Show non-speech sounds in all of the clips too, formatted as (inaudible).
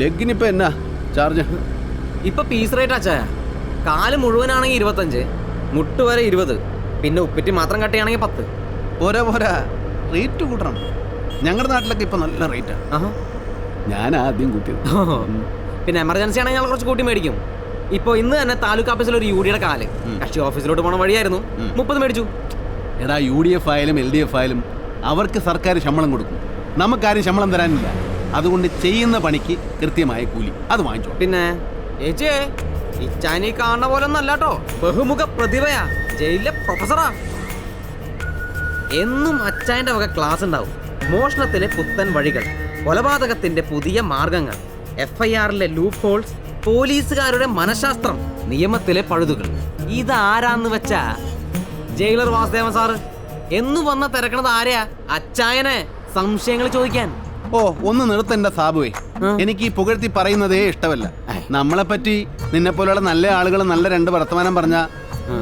ലെഗിനിപ്പോ എന്നാ ചാർജ് ഇപ്പൊ piece rate അച്ചായ കാൽ മുഴുവനാണെങ്കിൽ ഇരുപത്തഞ്ച് മുട്ട് വരെ ഇരുപത് പിന്നെ ഉപ്പിറ്റി മാത്രം കട്ടിയാണെങ്കിൽ പത്ത്. പോരാ പോരാ. റേറ്റ് കൂട്ടണം. ഞങ്ങളുടെ നാട്ടിലൊക്കെ ഇപ്പൊ നല്ല റേറ്റാ. ഞാൻ ആദ്യം കൂട്ടിയത്. പിന്നെ എമർജൻസി ആണെങ്കിൽ ഞങ്ങൾ കുറച്ച് കൂട്ടി മേടിക്കും. ഇപ്പോൾ ഇന്ന് തന്നെ താലൂക്ക് ഓഫീസിൽ ഒരു യു ഡിയുടെ കാൽ. കക്ഷി ഓഫീസിലോട്ട് പോണ വഴിയായിരുന്നു. മുപ്പത് മേടിച്ചു. എടാ യു ഡി എഫ് ആയാലും എൽ ഡി എഫ് ആയാലും അവർക്ക് സർക്കാർ ശമ്പളം കൊടുക്കും. നമുക്കാരും ശമ്പളം തരാനില്ല. അതുകൊണ്ട് ചെയ്യുന്ന പണിക്ക് കൃത്യമായ കൂലി. അത് വാങ്ങിച്ചോ. പിന്നെ ഏച്ചേ ഇച്ചാനി കാണുന്ന പോലെ ഒന്നല്ല കേട്ടോ ബഹുമുഖ പ്രതിഭയാ. ജയിലിലെ പ്രൊഫസറാ എന്നും അച്ചായന്റെ വക ക്ലാസ് ഉണ്ടാവും. മോഷണത്തിലെ പുത്തൻ വഴികൾ കൊലപാതകത്തിന്റെ പുതിയ മാർഗങ്ങൾ എഫ് ഐ ആറിലെ ലൂപ്പ് ഹോൾസ് പോലീസുകാരുടെ മനഃശാസ്ത്രം നിയമത്തിലെ പഴുതുകൾ. ഇതാരാന്ന് വെച്ചാ? Jailer Vasudevan sir. എന്നു വന്ന തിരക്കണത് ആരെയാ? അച്ചായനെ. സംശയങ്ങൾ ചോദിക്കാൻ. ഓ ഒന്ന് നിർത്തണ്ട സാബുവേ. എനിക്ക് ഈ പുകഴ്ത്തി പറയുന്നതേ ഇഷ്ടമല്ല. നമ്മളെ പറ്റി നിന്നെ പോലെയുള്ള നല്ല ആളുകൾ നല്ല രണ്ട് വർത്തമാനം പറഞ്ഞ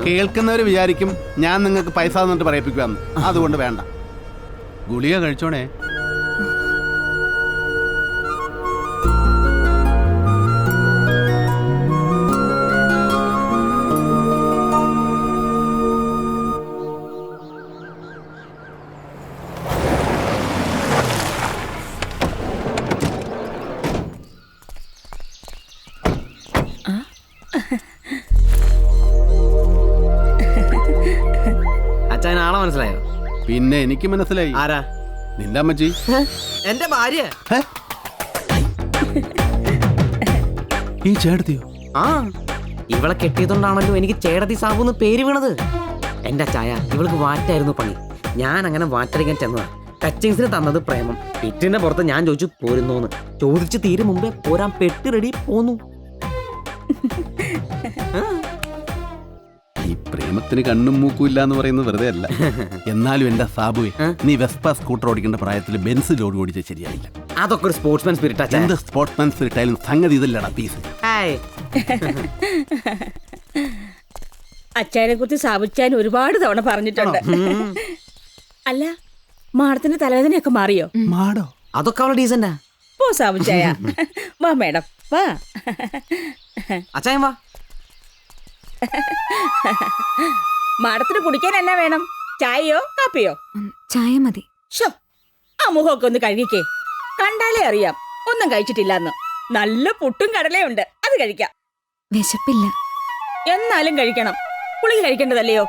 കേൾക്കുന്നവര് വിചാരിക്കും ഞാൻ നിങ്ങൾക്ക് പൈസ തന്നിട്ട് പറയിപ്പിക്കുവാന്ന്. അതുകൊണ്ട് വേണ്ട. ഗുളിക കഴിച്ചോണേ. മനസ്സിലായോ? പിന്നെ എനിക്ക് മനസ്സിലായി. ആരാ? നിന്റെ അമ്മച്ചി. എന്റെ ഭാര്യ? ഈ ചേട്ടത്തിയോ? ആ. ഇവളെ കെട്ടിയതുകൊണ്ടാണല്ലോ എനിക്ക് ചേടതി സാബു എന്ന് പേര് വീണത്. എന്റെ ചായ ഇവൾക്ക് വാറ്റായിരുന്നു പണി. ഞാൻ അങ്ങനെ വാറ്റടിക്കാൻ ചെന്നതാ. ടച്ചിങ്സിന് തന്നത് പ്രേമം. പിറ്റിന്റെ പുറത്ത് ഞാൻ ചോദിച്ചു പോരുന്നോന്ന്? ചോദിച്ചു തീരും മുമ്പേ പോരാൻ പെട്ടി റെഡി പോന്നു (laughs) പ്രേമത്തിന് കണ്ണും മൂക്കും ഇല്ല എന്ന് പറയുന്നത് വെറുതെ അല്ല. (laughs) എന്നാലും എന്റെ സാബുവെ നീ വെസ്പ സ്കൂട്ടർ ഓടിക്കേണ്ട പ്രായത്തിൽ ബെൻസ് ലോഡ് ഓടിച്ചാൽ ശരിയായില്ല. അതൊക്കെ ഒരു സ്പോർട്സ്മാൻ സ്പിരിറ്റ് എന്ത് സ്പോർട്സ്മാൻ സ്പിരിറ്റായാലും സംഗതി ഇതല്ലടാ പീസ് (laughs) അച്ചാനെ കുറിച്ച് സാബുച്ചാൻ ഒരുപാട് തവണ പറഞ്ഞിട്ടുണ്ട്. (laughs) അല്ല മാഡത്തിന്റെ തലവേദനയൊക്കെ മാറിയോ? മാടോ അതൊക്കെ അവളെ ഡീസന്റാ പോ സാബുച്ചായ. വാ മേഡം വാ. അച്ചായൻ വാ. മാഡത്തിന് കുടിക്കാൻ എന്നാ വേണം? ചായയോ കാപ്പിയോ? ചായ മതി. ഷോ ആ മുഖമൊക്കെ ഒന്ന് കഴുകിക്കേ. കണ്ടാലേ അറിയാം ഒന്നും കഴിച്ചിട്ടില്ലെന്ന്. നല്ല പുട്ടും കടലയുണ്ട് അത് കഴിക്കാം. വിശപ്പില്ല. എന്നാലും കഴിക്കണം. പുളി കഴിക്കേണ്ടതല്ലയോ?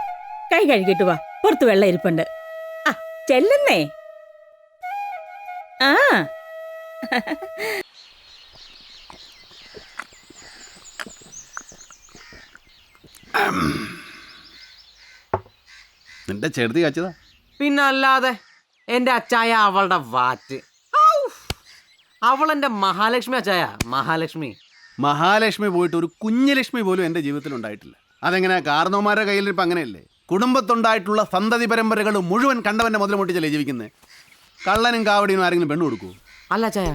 കൈ കഴുകിട്ട് വാ പുറത്ത് വെള്ളം ഇരിപ്പുണ്ട്. ആ ചെല്ലുന്നേ. ആ. നിന്റെ ചെറുതി കാച്ചതാ? പിന്നെ അല്ലാതെ എന്റെ അച്ചായ അവളുടെ വാറ്റ്! അവൾ എന്റെ മഹാലക്ഷ്മി അച്ചായ മഹാലക്ഷ്മി. മഹാലക്ഷ്മി പോയിട്ട് ഒരു കുഞ്ഞലക്ഷ്മി പോലും എന്റെ ജീവിതത്തിൽ ഉണ്ടായിട്ടില്ല. അതെങ്ങനെ കാർന്നോമാരുടെ കയ്യിലിരിപ്പം അങ്ങനെയല്ലേ? കുടുംബത്തുണ്ടായിട്ടുള്ള സന്തതി പരമ്പരകൾ മുഴുവൻ കണ്ടവന്റെ മുതൽ മുട്ടിച്ചല്ലേ ജീവിക്കുന്നത് കള്ളനും കാവടിയും ആരെങ്കിലും പെണ്ണു കൊടുക്കൂ അല്ല അച്ചായ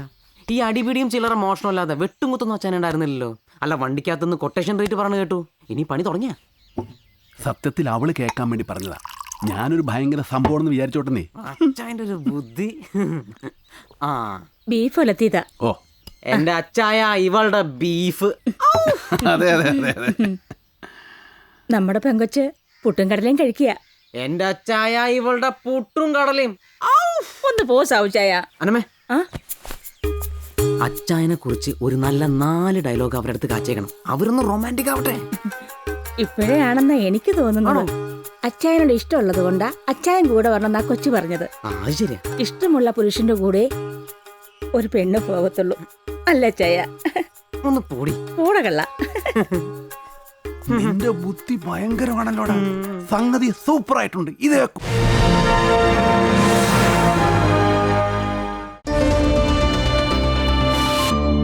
ഈ അടിപിടിയും ചില്ലറ മോഷണമല്ലാതെ വെട്ടും കുത്തുന്ന അച്ഛൻ ഉണ്ടായിരുന്നില്ലല്ലോ. അല്ല വണ്ടിക്കകത്തുനിന്ന് കൊട്ടേഷൻ റേറ്റ് പറഞ്ഞു കേട്ടു. ഇനി പണി തുടങ്ങിയ? സത്യത്തിൽ അവൾ കേൾക്കാൻ വേണ്ടി പറഞ്ഞതാ. ഞാനൊരു ഭയങ്കര സംഭവം എന്ന് വിചാരിച്ചോട്ടെന്നേ. അച്ചായന്റെ ഒരു ബുദ്ധി. ആ. ബീഫ് ഒലത്തിയതാ. ഓ. എന്റെ അച്ചായ ഇവളുടെ ബീഫ്. അതെ അതെ അതെ അതെ. നമ്മുടെ പെങ്കൊച്ച് പുട്ടും കടലയും കഴിക്കുക. എന്റെ അച്ചായ ഇവളുടെ പുട്ടും കടലയും. ഒന്ന് പോ സാവുച്ചായ അനമേ ആ. അച്ചായനെ കുറിച്ച് ഒരു നല്ല നാല് ഡയലോഗ് അവരുടെ അടുത്ത് കാച്ചേക്കണം അവരൊന്ന് റൊമാന്റിക് ആവട്ടെ. ഇപ്പോഴാണെന്നാ എനിക്ക് തോന്നുന്നു അച്ചായനോട് ഇഷ്ടമുള്ളത് കൊണ്ടാ അച്ചായൻ കൂടെ വരണമെന്നാ കൊച്ചു പറഞ്ഞത്. ഇഷ്ടമുള്ള പുരുഷന്റെ കൂടെ ഒരു പെണ്ണ് പോകത്തുള്ളൂ. അല്ല അച്ചായ? ഒന്ന് പൊടി. കൂടെ കള്ള. നിന്റെ ബുദ്ധി ഭയങ്കരമാണല്ലോടാ. സംഗതി സൂപ്പർ ആയിട്ടുണ്ട് ഇതേക്കും